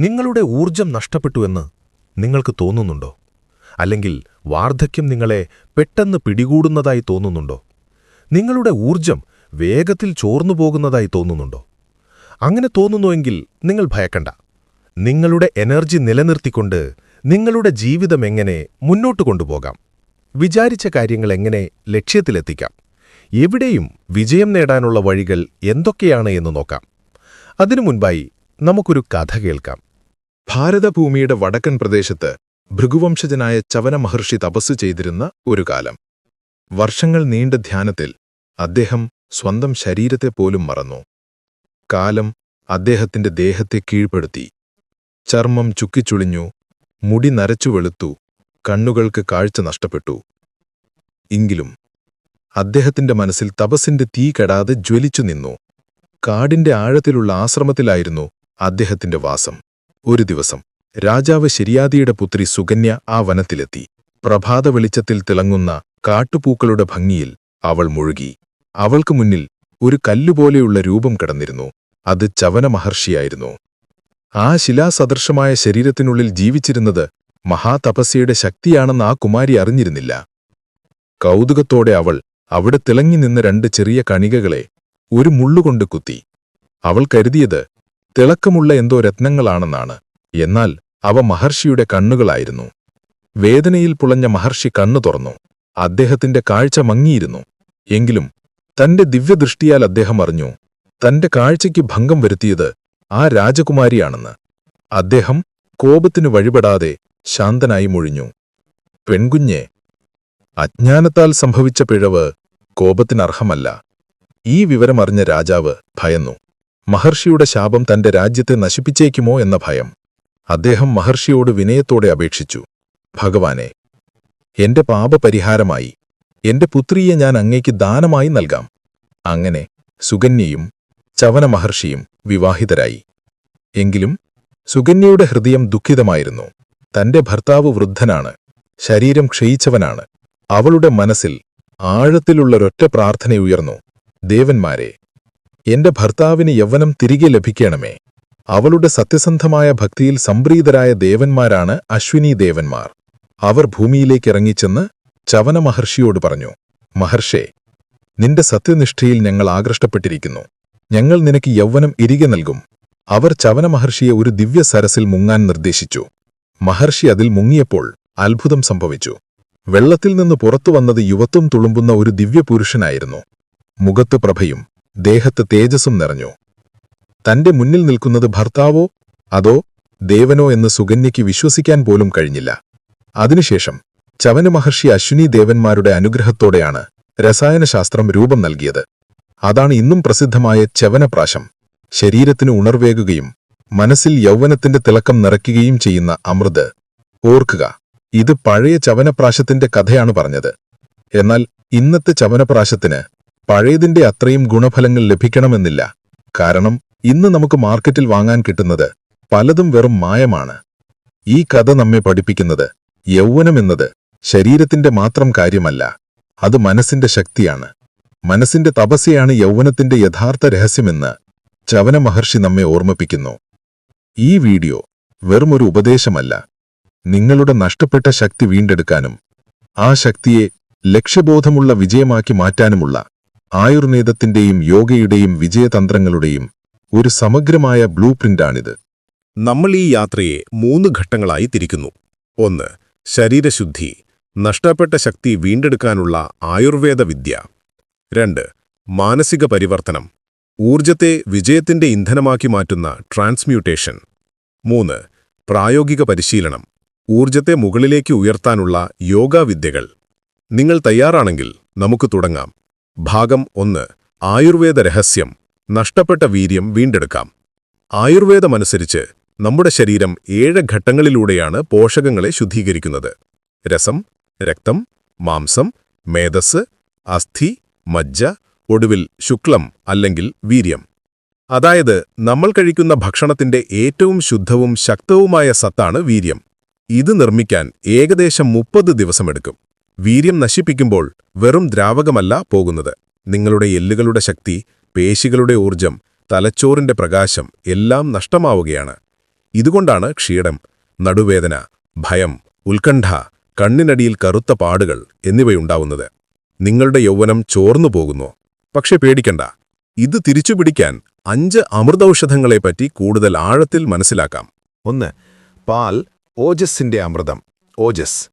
നിങ്ങളുടെ ഊർജം നഷ്ടപ്പെട്ടുവെന്ന് നിങ്ങൾക്ക് തോന്നുന്നുണ്ടോ? അല്ലെങ്കിൽ വാർദ്ധക്യം നിങ്ങളെ പെട്ടെന്ന് പിടികൂടുന്നതായി തോന്നുന്നുണ്ടോ? നിങ്ങളുടെ ഊർജം വേഗത്തിൽ ചോർന്നു പോകുന്നതായി തോന്നുന്നുണ്ടോ? അങ്ങനെ തോന്നുന്നുവെങ്കിൽ നിങ്ങൾ ഭയക്കണ്ട. നിങ്ങളുടെ എനർജി നിലനിർത്തിക്കൊണ്ട് നിങ്ങളുടെ ജീവിതം എങ്ങനെ മുന്നോട്ട് കൊണ്ടുപോകാം? വിചാരിച്ച കാര്യങ്ങൾ എങ്ങനെ ലക്ഷ്യത്തിലെത്തിക്കാം? എവിടെയും വിജയം നേടാനുള്ള വഴികൾ എന്തൊക്കെയാണ് എന്ന് നോക്കാം. അതിനു മുൻപായി നമുക്കൊരു കഥ കേൾക്കാം. ഭാരതഭൂമിയുടെ വടക്കൻ പ്രദേശത്ത് ഭൃഗുവംശജനായ ചവന മഹർഷി തപസ് ചെയ്തിരുന്ന ഒരു കാലം. വർഷങ്ങൾ നീണ്ട ധ്യാനത്തിൽ അദ്ദേഹം സ്വന്തം ശരീരത്തെ പോലും മറന്നു. കാലം അദ്ദേഹത്തിന്റെ ദേഹത്തെ കീഴ്പ്പെടുത്തി. ചർമ്മം ചുക്കിച്ചുളിഞ്ഞു മുടി നരച്ചു വെളുത്തു കണ്ണുകൾക്ക് കാഴ്ച നഷ്ടപ്പെട്ടു. എങ്കിലും അദ്ദേഹത്തിന്റെ മനസ്സിൽ തപസ്സിന്റെ തീ കെടാതെ ജ്വലിച്ചു നിന്നു. കാടിന്റെ ആഴത്തിലുള്ള ആശ്രമത്തിലായിരുന്നു അദ്ദേഹത്തിന്റെ വാസം. ഒരു ദിവസം രാജാവ് ശരിയാദിയുടെ പുത്രി സുകന്യ ആ വനത്തിലെത്തി. പ്രഭാത വെളിച്ചത്തിൽ തിളങ്ങുന്ന കാട്ടുപൂക്കളുടെ ഭംഗിയിൽ അവൾ മുഴുകി. അവൾക്ക് മുന്നിൽ ഒരു കല്ലുപോലെയുള്ള രൂപം കിടന്നിരുന്നു. അത് ചവന മഹർഷിയായിരുന്നു. ആ ശിലാസദൃശമായ ശരീരത്തിനുള്ളിൽ ജീവിച്ചിരുന്നത് മഹാതപസ്യയുടെ ശക്തിയാണെന്ന് ആ കുമാരി അറിഞ്ഞിരുന്നില്ല. കൗതുകത്തോടെ അവൾ അവിടെ തിളങ്ങി നിന്ന രണ്ട് ചെറിയ കണികകളെ ഒരു മുള്ളുകൊണ്ട് കുത്തി. അവൾ കരുതിയത് തിളക്കമുള്ള എന്തോ രത്നങ്ങളാണെന്നാണ്. എന്നാൽ അവ മഹർഷിയുടെ കണ്ണുകളായിരുന്നു. വേദനയിൽ പുളഞ്ഞ മഹർഷി കണ്ണു തുറന്നു. അദ്ദേഹത്തിന്റെ കാഴ്ച മങ്ങിയിരുന്നു. എങ്കിലും തന്റെ ദിവ്യദൃഷ്ടിയാൽ അദ്ദേഹം അറിഞ്ഞു തന്റെ കാഴ്ചയ്ക്ക് ഭംഗം വരുത്തിയത് ആ രാജകുമാരിയാണെന്ന്. അദ്ദേഹം കോപത്തിനു വഴിപെടാതെ ശാന്തനായി മുഴിഞ്ഞു. പെൺകുഞ്ഞെ അജ്ഞാനത്താൽ സംഭവിച്ച പിഴവ് കോപത്തിനർഹമല്ല. ഈ വിവരമറിഞ്ഞ രാജാവ് ഭയന്നു. മഹർഷിയുടെ ശാപം തന്റെ രാജ്യത്തെ നശിപ്പിച്ചേക്കുമോ എന്ന ഭയം. അദ്ദേഹം മഹർഷിയോട് വിനയത്തോടെ അപേക്ഷിച്ചു. ഭഗവാനെ എന്റെ പാപപരിഹാരമായി എന്റെ പുത്രിയെ ഞാൻ അങ്ങേക്ക് ദാനമായി നൽകാം അങ്ങനെ സുകന്യയും ചവന മഹർഷിയും വിവാഹിതരായി. എങ്കിലും സുകന്യയുടെ ഹൃദയം ദുഃഖിതമായിരുന്നു. തന്റെ ഭർത്താവ് വൃദ്ധനാണ് ശരീരം ക്ഷയിച്ചവനാണ്. അവളുടെ മനസ്സിൽ ആഴത്തിലുള്ളൊരൊറ്റ പ്രാർത്ഥനയുയർന്നു. ദേവന്മാരെ എന്റെ ഭർത്താവിന് യൗവനം തിരികെ ലഭിക്കണമേ. അവളുടെ സത്യസന്ധമായ ഭക്തിയിൽ സംപ്രീതരായ ദേവന്മാരാണ് അശ്വിനി ദേവന്മാർ. അവർ ഭൂമിയിലേക്ക് ഇറങ്ങിച്ചെന്ന് ചവന മഹർഷിയോട് പറഞ്ഞു മഹർഷേ നിന്റെ സത്യനിഷ്ഠയിൽ ഞങ്ങൾ ആകൃഷ്ടപ്പെട്ടിരിക്കുന്നു. ഞങ്ങൾ നിനക്ക് യൗവനം ഇരികെ നൽകും. അവർ ചവന മഹർഷിയെ ഒരു ദിവ്യ സരസിൽ മുങ്ങാൻ നിർദ്ദേശിച്ചു. മഹർഷി അതിൽ മുങ്ങിയപ്പോൾ അത്ഭുതം സംഭവിച്ചു. വെള്ളത്തിൽ നിന്ന് പുറത്തു വന്നത് യുവത്വം തുളുമ്പുന്ന ഒരു ദിവ്യപുരുഷനായിരുന്നു. മുഖത്ത് പ്രഭയും ദേഹത്ത് തേജസ്സും നിറഞ്ഞു. തന്റെ മുന്നിൽ നിൽക്കുന്നത് ഭർത്താവോ അതോ ദേവനോ എന്ന് സുകന്യയ്ക്ക് വിശ്വസിക്കാൻ പോലും കഴിഞ്ഞില്ല. അതിനുശേഷം ചവന മഹർഷി അശ്വിനി ദേവന്മാരുടെ അനുഗ്രഹത്തോടെയാണ് രസായനശാസ്ത്രം രൂപം നൽകിയത്. അതാണ് ഇന്നും പ്രസിദ്ധമായ ചവനപ്രാശം ശരീരത്തിന് ഉണർവേകുകയും മനസ്സിൽ യൗവനത്തിന്റെ തിളക്കം നിറയ്ക്കുകയും ചെയ്യുന്ന അമൃത്. ഓർക്കുക ഇത് പഴയ ചവനപ്രാശത്തിന്റെ കഥയാണ് പറഞ്ഞത്. എന്നാൽ ഇന്നത്തെ ചവനപ്രാശത്തിന് പഴയതിന്റെ അത്രയും ഗുണഫലങ്ങൾ ലഭിക്കണമെന്നില്ല. കാരണം ഇന്ന് നമുക്ക് മാർക്കറ്റിൽ വാങ്ങാൻ കിട്ടുന്നത് പലതും വെറും മായമാണ്. ഈ കഥ നമ്മെ പഠിപ്പിക്കുന്നത് യൗവനമെന്നത് ശരീരത്തിന്റെ മാത്രം കാര്യമല്ല അത് മനസ്സിന്റെ ശക്തിയാണ്. മനസ്സിന്റെ തപസ്യയാണ് യൗവനത്തിന്റെ യഥാർത്ഥ രഹസ്യമെന്ന് ചവന മഹർഷി നമ്മെ ഓർമ്മിപ്പിക്കുന്നു. ഈ വീഡിയോ വെറുമൊരു ഉപദേശമല്ല. നിങ്ങളുടെ നഷ്ടപ്പെട്ട ശക്തി വീണ്ടെടുക്കാനും ആ ശക്തിയെ ലക്ഷ്യബോധമുള്ള വിജയമാക്കി മാറ്റാനുമുള്ള ആയുർവേദത്തിന്റെയും യോഗയുടെയും വിജയതന്ത്രങ്ങളുടെയും ഒരു സമഗ്രമായ ബ്ലൂ പ്രിന്റാണിത്. നമ്മൾ ഈ യാത്രയെ മൂന്ന് ഘട്ടങ്ങളായി തിരിക്കുന്നു. ഒന്ന് ശരീരശുദ്ധി നഷ്ടപ്പെട്ട ശക്തി വീണ്ടെടുക്കാനുള്ള ആയുർവേദ വിദ്യ. രണ്ട് മാനസിക പരിവർത്തനം ഊർജത്തെ വിജയത്തിന്റെ ഇന്ധനമാക്കി മാറ്റുന്ന ട്രാൻസ്മ്യൂട്ടേഷൻ. മൂന്ന് പ്രായോഗിക പരിശീലനം ഊർജത്തെ മുകളിലേക്ക് ഉയർത്താനുള്ള യോഗാവിദ്യകൾ. നിങ്ങൾ തയ്യാറാണെങ്കിൽ നമുക്ക് തുടങ്ങാം. ഭാഗം ഒന്ന് ആയുർവേദ രഹസ്യം നഷ്ടപ്പെട്ട വീര്യം വീണ്ടെടുക്കാം. ആയുർവേദമനുസരിച്ച് നമ്മുടെ ശരീരം ഏഴ് ഘട്ടങ്ങളിലൂടെയാണ് പോഷകങ്ങളെ ശുദ്ധീകരിക്കുന്നത്. രസം രക്തം മാംസം മേധസ് അസ്ഥി മജ്ജ ഒടുവിൽ ശുക്ലം അല്ലെങ്കിൽ വീര്യം. അതായത് നമ്മൾ കഴിക്കുന്ന ഭക്ഷണത്തിന്റെ ഏറ്റവും ശുദ്ധവും ശക്തവുമായ സത്താണ് വീര്യം. ഇത് നിർമ്മിക്കാൻ ഏകദേശം മുപ്പത് ദിവസമെടുക്കും. വീര്യം നശിപ്പിക്കുമ്പോൾ വെറും ദ്രാവകമല്ല പോകുന്നത്. നിങ്ങളുടെ എല്ലുകളുടെ ശക്തി പേശികളുടെ ഊർജം തലച്ചോറിന്റെ പ്രകാശം എല്ലാം നഷ്ടമാവുകയാണ്. ഇതുകൊണ്ടാണ് ക്ഷീണം നടുവേദന ഭയം ഉത്കണ്ഠ കണ്ണിനടിയിൽ കറുത്ത പാടുകൾ എന്നിവയുണ്ടാവുന്നത്. നിങ്ങളുടെ യൗവനം ചോർന്നു പോകുന്നു. പക്ഷെ പേടിക്കണ്ട. ഇത് തിരിച്ചുപിടിക്കാൻ അഞ്ച് അമൃതൌഷധങ്ങളെപ്പറ്റി കൂടുതൽ ആഴത്തിൽ മനസ്സിലാക്കാം. ഒന്ന് പാൽ ഓജസ്സിന്റെ അമൃതം. ഓജസ്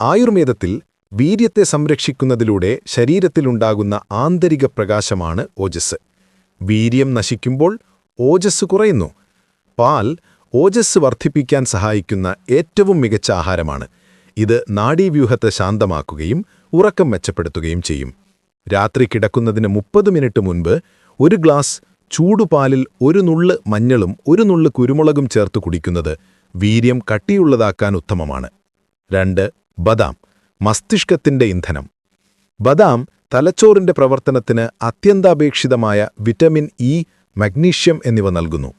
ആയുർവേദത്തിൽ വീര്യത്തെ സംരക്ഷിക്കുന്നതിലൂടെ ശരീരത്തിലുണ്ടാകുന്ന ആന്തരിക പ്രകാശമാണ് ഓജസ്. വീര്യം നശിക്കുമ്പോൾ ഓജസ് കുറയുന്നു. പാൽ ഓജസ് വർദ്ധിപ്പിക്കാൻ സഹായിക്കുന്ന ഏറ്റവും മികച്ച ആഹാരമാണ്. ഇത് നാഡീവ്യൂഹത്തെ ശാന്തമാക്കുകയും ഉറക്കം മെച്ചപ്പെടുത്തുകയും ചെയ്യും. രാത്രി കിടക്കുന്നതിന് മുപ്പത് മിനിറ്റ് മുൻപ് ഒരു ഗ്ലാസ് ചൂടുപാലിൽ ഒരു നുള്ള് മഞ്ഞളും ഒരു നുള്ള് കുരുമുളകും ചേർത്ത് കുടിക്കുന്നത് വീര്യം കട്ടിയുള്ളതാക്കാൻ ഉത്തമമാണ്. രണ്ട് ബദാം. മസ്തിഷ്കത്തിന്റെ ഇന്ധനം. ബദാം തലച്ചോറിന്റെ പ്രവർത്തനത്തിന് അത്യന്താപേക്ഷിതമായ വിറ്റമിൻ ഇ മഗ്നീഷ്യം എന്നിവ നൽകുന്നു.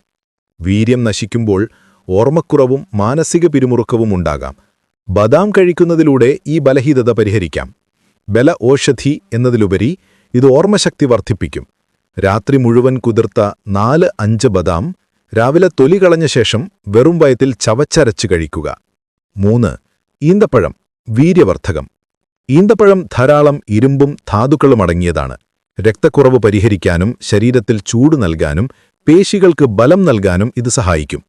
വീര്യം നശിക്കുമ്പോൾ ഓർമ്മക്കുറവും മാനസിക പിരിമുറുക്കവും ഉണ്ടാകാം. ബദാം കഴിക്കുന്നതിലൂടെ ഈ ബലഹീനത പരിഹരിക്കാം. ബല ഓഷധി എന്നതിലുപരി ഇത് ഓർമ്മശക്തി വർദ്ധിപ്പിക്കും. രാത്രി മുഴുവൻ കുതിർത്ത നാല് അഞ്ച് ബദാം രാവിലെ തൊലി കളഞ്ഞ ശേഷം വെറും വയത്തിൽ ചവച്ചരച്ച് കഴിക്കുക. മൂന്ന് ഈന്തപ്പഴം. വീര്യവർദ്ധകം. ഈന്തപ്പഴം ധാരാളം ഇരുമ്പും ധാതുക്കളും അടങ്ങിയതാണ്. രക്തക്കുറവ് പരിഹരിക്കാനും ശരീരത്തിൽ ചൂട് നൽകാനും പേശികൾക്ക് ബലം നൽകാനും ഇത് സഹായിക്കും.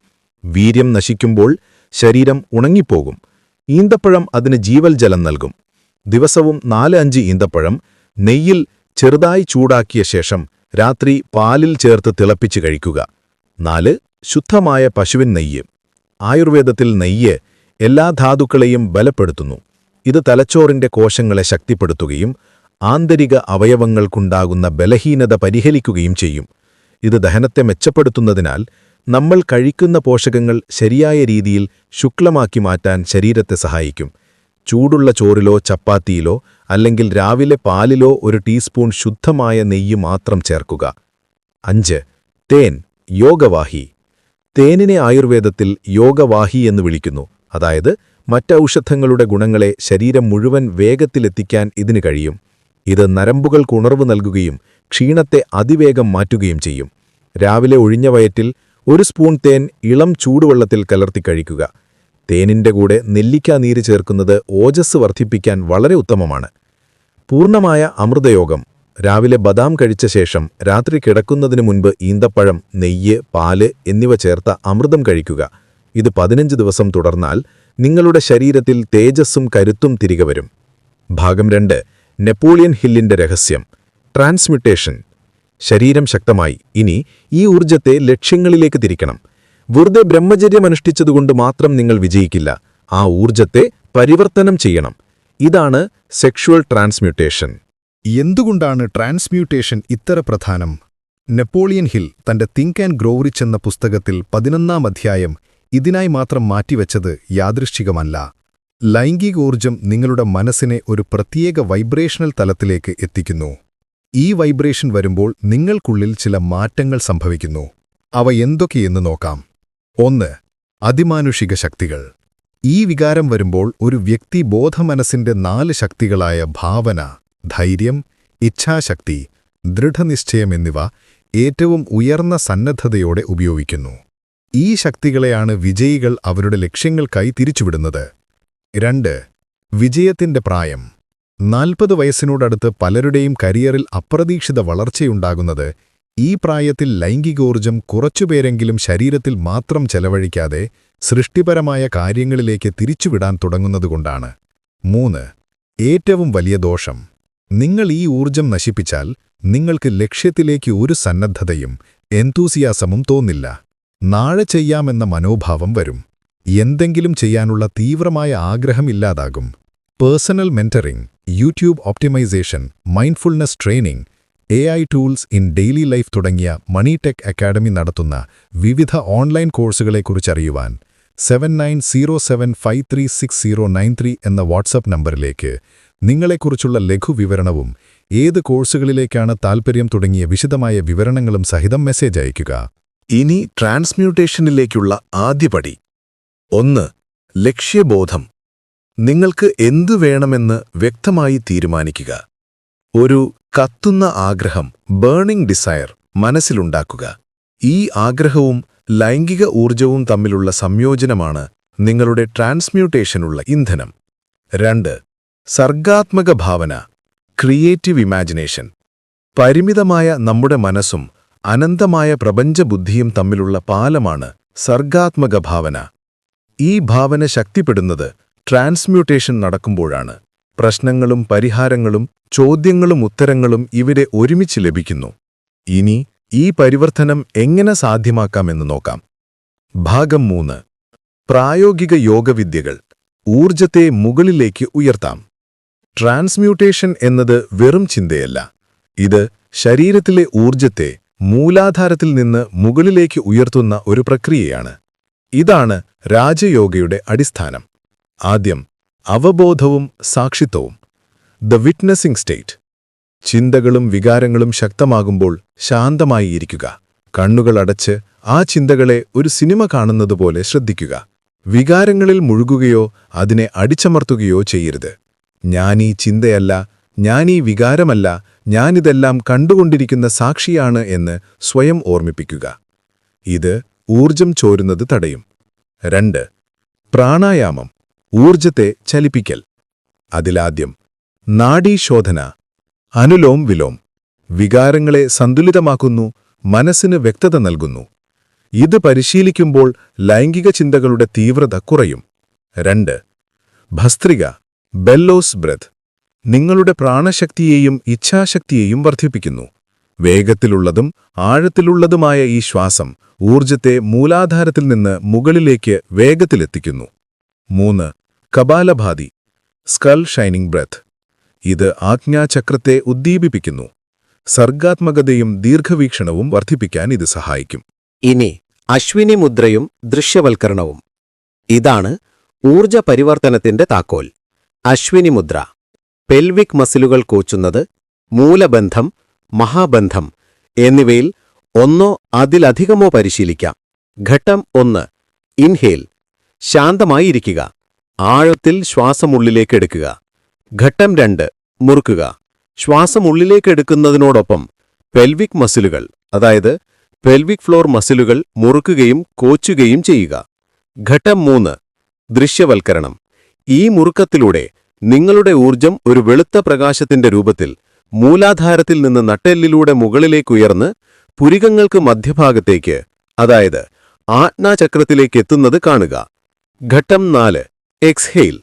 വീര്യം നശിക്കുമ്പോൾ ശരീരം ഉണങ്ങിപ്പോകും. ഈന്തപ്പഴം അതിന് ജീവൽ ജലം നൽകും. ദിവസവും നാല് അഞ്ച് ഈന്തപ്പഴം നെയ്യിൽ ചെറുതായി ചൂടാക്കിയ ശേഷം രാത്രി പാലിൽ ചേർത്ത് തിളപ്പിച്ച് കഴിക്കുക. നാല് ശുദ്ധമായ പശുവിൻ നെയ്യ്. ആയുർവേദത്തിൽ നെയ്യ് എല്ലാ ധാതുക്കളെയും ബലപ്പെടുത്തുന്നു. ഇത് തലച്ചോറിന്റെ കോശങ്ങളെ ശക്തിപ്പെടുത്തുകയും ആന്തരിക അവയവങ്ങൾക്കുണ്ടാകുന്ന ബലഹീനത പരിഹരിക്കുകയും ചെയ്യും. ഇത് ദഹനത്തെ മെച്ചപ്പെടുത്തുന്നതിനാൽ നമ്മൾ കഴിക്കുന്ന പോഷകങ്ങൾ ശരിയായ രീതിയിൽ ശുക്ലമാക്കി മാറ്റാൻ ശരീരത്തെ സഹായിക്കും. ചൂടുള്ള ചോറിലോ ചപ്പാത്തിയിലോ അല്ലെങ്കിൽ രാവിലെ പാലിലോ ഒരു ടീസ്പൂൺ ശുദ്ധമായ നെയ്യ് മാത്രം ചേർക്കുക. അഞ്ച്. തേൻ. യോഗവാഹി. തേനിനെ ആയുർവേദത്തിൽ യോഗവാഹി എന്ന് വിളിക്കുന്നു. അതായത് മറ്റൌഷധങ്ങളുടെ ഗുണങ്ങളെ ശരീരം മുഴുവൻ വേഗത്തിലെത്തിക്കാൻ ഇതിന് കഴിയും. ഇത് നരമ്പുകൾക്ക് ഉണർവ് നൽകുകയും ക്ഷീണത്തെ അതിവേഗം മാറ്റുകയും ചെയ്യും. രാവിലെ ഒഴിഞ്ഞ വയറ്റിൽ ഒരു സ്പൂൺ തേൻ ഇളം ചൂടുവെള്ളത്തിൽ കലർത്തി കഴിക്കുക. തേനിന്റെ കൂടെ നെല്ലിക്കാ നീര് ചേർക്കുന്നത് ഓജസ് വർദ്ധിപ്പിക്കാൻ വളരെ ഉത്തമമാണ്. പൂർണമായ അമൃതയോഗം. രാവിലെ ബദാം കഴിച്ച ശേഷം രാത്രി കിടക്കുന്നതിന് മുൻപ് ഈന്തപ്പഴം നെയ്യ് പാൽ എന്നിവ ചേർത്ത അമൃതം കഴിക്കുക. ഇത് പതിനഞ്ച് ദിവസം തുടർന്നാൽ നിങ്ങളുടെ ശരീരത്തിൽ തേജസ്സും കരുത്തും തിരികെ വരും. ഭാഗം രണ്ട് നെപ്പോളിയൻ ഹില്ലിന്റെ രഹസ്യം ട്രാൻസ്മിറ്റേഷൻ. ശരീരം ശക്തമായി ഇനി ഈ ഊർജത്തെ ലക്ഷ്യങ്ങളിലേക്ക് തിരിക്കണം. വെറുതെ ബ്രഹ്മചര്യം അനുഷ്ഠിച്ചതുകൊണ്ട് മാത്രം നിങ്ങൾ വിജയിക്കില്ല. ആ ഊർജത്തെ പരിവർത്തനം ചെയ്യണം. ഇതാണ് സെക്ഷുവൽ ട്രാൻസ്മ്യൂട്ടേഷൻ. എന്തുകൊണ്ടാണ് ട്രാൻസ്മ്യൂട്ടേഷൻ ഇത്ര പ്രധാനം? നെപ്പോളിയൻ ഹിൽ തന്റെ തിങ്ക് ആൻഡ് ഗ്രോറിച്ച് എന്ന പുസ്തകത്തിൽ പതിനൊന്നാം അധ്യായം ഇതിനായി മാത്രം മാറ്റിവെച്ചത് യാദൃശ്ചികമല്ല. ലൈംഗികോർജം നിങ്ങളുടെ മനസ്സിനെ ഒരു പ്രത്യേക വൈബ്രേഷണൽ തലത്തിലേക്ക് എത്തിക്കുന്നു. ഈ വൈബ്രേഷൻ വരുമ്പോൾ നിങ്ങൾക്കുള്ളിൽ ചില മാറ്റങ്ങൾ സംഭവിക്കുന്നു. അവ എന്തൊക്കെയെന്ന് നോക്കാം. ഒന്ന് അതിമാനുഷിക ശക്തികൾ. ഈ വികാരം വരുമ്പോൾ ഒരു വ്യക്തി ബോധമനസ്സിന്റെ നാല് ശക്തികളായ ഭാവന ധൈര്യം ഇച്ഛാശക്തി ദൃഢനിശ്ചയം എന്നിവ ഏറ്റവും ഉയർന്ന സന്നദ്ധതയോടെ ഉപയോഗിക്കുന്നു. ഈ ശക്തികളെയാണ് വിജയികൾ അവരുടെ ലക്ഷ്യങ്ങൾക്കായി തിരിച്ചുവിടുന്നത്. രണ്ട് വിജയത്തിന്റെ പ്രായം. നാൽപ്പത് വയസ്സിനോടടുത്ത് പലരുടെയും കരിയറിൽ അപ്രതീക്ഷിത വളർച്ചയുണ്ടാകുന്നത് ഈ പ്രായത്തിൽ ലൈംഗികോർജം കുറച്ചുപേരെങ്കിലും ശരീരത്തിൽ മാത്രം ചെലവഴിക്കാതെ സൃഷ്ടിപരമായ കാര്യങ്ങളിലേക്ക് തിരിച്ചുവിടാൻ തുടങ്ങുന്നതുകൊണ്ടാണ്. മൂന്ന് ഏറ്റവും വലിയ ദോഷം. നിങ്ങൾ ഈ ഊർജം നശിപ്പിച്ചാൽ നിങ്ങൾക്ക് ലക്ഷ്യത്തിലേക്ക് ഒരു സന്നദ്ധതയും എന്തൂസിയാസമും തോന്നില്ല. നാളെ ചെയ്യാമെന്ന മനോഭാവം വരും. എന്തെങ്കിലും ചെയ്യാനുള്ള തീവ്രമായ ആഗ്രഹം ഇല്ലാതാകും. Personal mentoring YouTube optimisation mindfulness training A I tools in daily life തുടങ്ങിയ മണി ടെക് അക്കാഡമി നടത്തുന്ന വിവിധ online കോഴ്സുകളെക്കുറിച്ചറിയുവാൻ seven nine zero seven five three six zero nine three എന്ന വാട്സപ്പ് നമ്പറിലേക്ക് നിങ്ങളെക്കുറിച്ചുള്ള ലഘുവിവരണവും ഏത് കോഴ്സുകളിലേക്കാണ് താൽപ്പര്യം തുടങ്ങിയ വിശദമായ വിവരണങ്ങളും സഹിതം മെസ്സേജ് അയയ്ക്കുക. ഇനി ട്രാൻസ്മ്യൂട്ടേഷനിലേക്കുള്ള ആദ്യപടി ഒന്ന് ലക്ഷ്യബോധം. നിങ്ങൾക്ക് എന്തു വേണമെന്ന് വ്യക്തമായി തീരുമാനിക്കുക. ഒരു കത്തുന്ന ആഗ്രഹം ബേണിംഗ് ഡിസയർ മനസ്സിലുണ്ടാക്കുക. ഈ ആഗ്രഹവും ലൈംഗിക ഊർജവും തമ്മിലുള്ള സംയോജനമാണ് നിങ്ങളുടെ ട്രാൻസ്മ്യൂട്ടേഷനുള്ള ഇന്ധനം. രണ്ട് സർഗാത്മക ഭാവന ക്രിയേറ്റീവ് ഇമാജിനേഷൻ. പരിമിതമായ നമ്മുടെ മനസ്സും അനന്തമായ പ്രപഞ്ചബുദ്ധിയും തമ്മിലുള്ള പാലമാണ് സർഗാത്മക ഭാവന ഈ ഭാവന ശക്തിപ്പെടുന്നത് ട്രാൻസ്മ്യൂട്ടേഷൻ നടക്കുമ്പോഴാണ്. പ്രശ്നങ്ങളും പരിഹാരങ്ങളും ചോദ്യങ്ങളും ഉത്തരങ്ങളും ഇവിടെ ഒരുമിച്ച് ലഭിക്കുന്നു. ഇനി ഈ പരിവർത്തനം എങ്ങനെ സാധ്യമാക്കാമെന്ന് നോക്കാം. ഭാഗം മൂന്ന്. പ്രായോഗിക യോഗവിദ്യകൾ. ഊർജത്തെ മുകളിലേക്ക് ഉയർത്താം. ട്രാൻസ്മ്യൂട്ടേഷൻ എന്നത് വെറും ചിന്തയല്ല. ഇത് ശരീരത്തിലെ ഊർജത്തെ മൂലാധാരത്തിൽ നിന്ന് മുകളിലേക്ക് ഉയർത്തുന്ന ഒരു പ്രക്രിയയാണ്. ഇതാണ് രാജയോഗയുടെ അടിസ്ഥാനം. ആദ്യം അവബോധവും സാക്ഷിത്വവും. ദ വിറ്റ്നസിംഗ് സ്റ്റേറ്റ് ചിന്തകളും വികാരങ്ങളും ശക്തമാകുമ്പോൾ ശാന്തമായി ഇരിക്കുക കണ്ണുകൾ അടച്ച് ആ ചിന്തകളെ ഒരു സിനിമ കാണുന്നതുപോലെ ശ്രദ്ധിക്കുക. വികാരങ്ങളിൽ മുഴുകുകയോ അതിനെ അടിച്ചമർത്തുകയോ ചെയ്യരുത്. ഞാനീ ചിന്തയല്ല ഞാനീ വികാരമല്ല ഞാനിതെല്ലാം കണ്ടുകൊണ്ടിരിക്കുന്ന സാക്ഷിയാണ് എന്ന് സ്വയം ഓർമ്മിപ്പിക്കുക. ഇത് ഊർജം ചോരുന്നത് തടയും. രണ്ട് പ്രാണായാമം ഊർജത്തെ ചലിപ്പിക്കൽ. അതിലാദ്യം നാഡീശോധന അനുലോം വിലോം വികാരങ്ങളെ സന്തുലിതമാക്കുന്നു മനസ്സിന് വ്യക്തത നൽകുന്നു. ഇത് പരിശീലിക്കുമ്പോൾ ലൈംഗിക ചിന്തകളുടെ തീവ്രത കുറയും. രണ്ട് ഭസ്ത്രിക ബെല്ലോസ് ബ്രെത്ത് നിങ്ങളുടെ പ്രാണശക്തിയെയും ഇച്ഛാശക്തിയെയും വർദ്ധിപ്പിക്കുന്നു. വേഗത്തിലുള്ളതും ആഴത്തിലുള്ളതുമായ ഈ ശ്വാസം ഊർജത്തെ മൂലാധാരത്തിൽ നിന്ന് മുകളിലേക്ക് വേഗത്തിലെത്തിക്കുന്നു. മൂന്ന് കപാലഭാതി സ്കൾ ഷൈനിംഗ് ബ്രെത്ത്. ഇത് ആജ്ഞാചക്രത്തെ ഉദ്ദീപിപ്പിക്കുന്നു. സർഗാത്മകതയും ദീർഘവീക്ഷണവും വർദ്ധിപ്പിക്കാൻ ഇത് സഹായിക്കും. ഇനി അശ്വിനി മുദ്രയും ദൃശ്യവൽക്കരണവും. ഇതാണ് ഊർജ പരിവർത്തനത്തിന്റെ താക്കോൽ. അശ്വിനി മുദ്ര പെൽവിക് മസിലുകൾ കോച്ചുന്നത് മൂലബന്ധം മഹാബന്ധം എന്നിവയിൽ ഒന്നോ അതിലധികമോ പരിശീലിക്കാം. ഘട്ടം ഒന്ന്. ഇൻഹേൽ. ശാന്തമായിരിക്കുക. ആഴത്തിൽ ശ്വാസമുള്ളിലേക്കെടുക്കുക ഘട്ടം രണ്ട്. മുറുക്കുക. ശ്വാസം ഉള്ളിലേക്കെടുക്കുന്നതിനോടൊപ്പം പെൽവിക് മസിലുകൾ അതായത് പെൽവിക് ഫ്ലോർ മസിലുകൾ മുറുക്കുകയും കോച്ചുകയും ചെയ്യുക. ഘട്ടം മൂന്ന്. ദൃശ്യവൽക്കരണം. ഈ മുറുക്കത്തിലൂടെ നിങ്ങളുടെ ഊർജം ഒരു വെളുത്ത പ്രകാശത്തിന്റെ രൂപത്തിൽ മൂലാധാരത്തിൽ നിന്ന് നട്ടെല്ലിലൂടെ മുകളിലേക്കുയർന്ന് പുരികങ്ങൾക്ക് മധ്യഭാഗത്തേക്ക് അതായത് ആജ്ഞാചക്രത്തിലേക്ക് എത്തുന്നത് കാണുക. ഘട്ടം നാല്. എക്സ്ഹെയിൽ.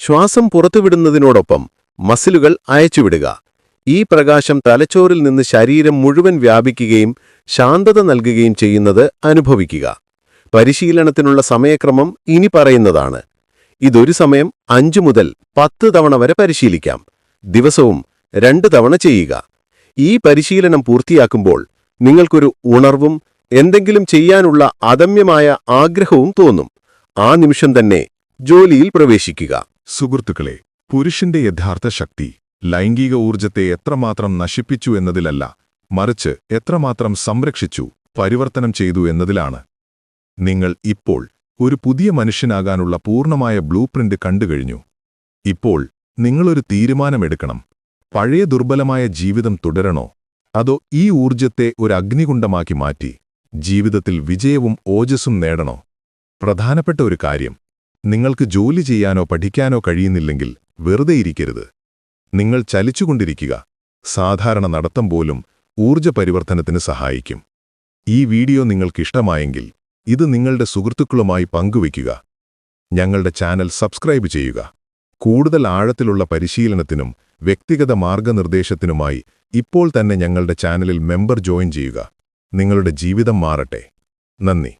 ശ്വാസം പുറത്തുവിടുന്നതിനോടൊപ്പം മസിലുകൾ അയച്ചുവിടുക. ഈ പ്രകാശം തലച്ചോറിൽ നിന്ന് ശരീരം മുഴുവൻ വ്യാപിക്കുകയും ശാന്തത നൽകുകയും ചെയ്യുന്നത് അനുഭവിക്കുക. പരിശീലനത്തിനുള്ള സമയക്രമം ഇനി പറയുന്നതാണ്. ഇതൊരു സമയം അഞ്ചു മുതൽ പത്ത് തവണ വരെ പരിശീലിക്കാം. ദിവസവും രണ്ട് തവണ ചെയ്യുക. ഈ പരിശീലനം പൂർത്തിയാക്കുമ്പോൾ നിങ്ങൾക്കൊരു ഉണർവും എന്തെങ്കിലും ചെയ്യാനുള്ള അദമ്യമായ ആഗ്രഹവും തോന്നും. ആ നിമിഷം തന്നെ ജോലിയിൽ പ്രവേശിക്കുക. സുഹൃത്തുക്കളെ പുരുഷന്റെ യഥാർത്ഥ ശക്തി ലൈംഗിക ഊർജത്തെ എത്രമാത്രം നശിപ്പിച്ചു എന്നതിലല്ല മറിച്ച് എത്രമാത്രം സംരക്ഷിച്ചു പരിവർത്തനം ചെയ്തു എന്നതിലാണ്. നിങ്ങൾ ഇപ്പോൾ ഒരു പുതിയ മനുഷ്യനാകാനുള്ള പൂർണമായ ബ്ലൂ പ്രിന്റ് കണ്ടുകഴിഞ്ഞു ഇപ്പോൾ നിങ്ങളൊരു തീരുമാനമെടുക്കണം. പഴയ ദുർബലമായ ജീവിതം തുടരണോ? അതോ ഈ ഊർജത്തെ ഒരു അഗ്നികുണ്ഡമാക്കി മാറ്റി ജീവിതത്തിൽ വിജയവും ഓജസ്സും നേടണോ? പ്രധാനപ്പെട്ട ഒരു കാര്യം. നിങ്ങൾക്ക് ജോലി ചെയ്യാനോ പഠിക്കാനോ കഴിയുന്നില്ലെങ്കിൽ വെറുതെ ഇരിക്കരുത്. നിങ്ങൾ ചലിച്ചുകൊണ്ടിരിക്കുക. സാധാരണ നടത്തം പോലും ഊർജ പരിവർത്തനത്തിന് സഹായിക്കും. ഈ വീഡിയോ നിങ്ങൾക്കിഷ്ടമായെങ്കിൽ ഇത് നിങ്ങളുടെ സുഹൃത്തുക്കളുമായി പങ്കുവയ്ക്കുക. ഞങ്ങളുടെ ചാനൽ സബ്സ്ക്രൈബ് ചെയ്യുക. കൂടുതൽ ആഴത്തിലുള്ള പരിശീലനത്തിനും വ്യക്തിഗത മാർഗനിർദ്ദേശത്തിനുമായി ഇപ്പോൾ തന്നെ ഞങ്ങളുടെ ചാനലിൽ മെമ്പർ ജോയിൻ ചെയ്യുക. നിങ്ങളുടെ ജീവിതം മാറട്ടെ. നന്ദി.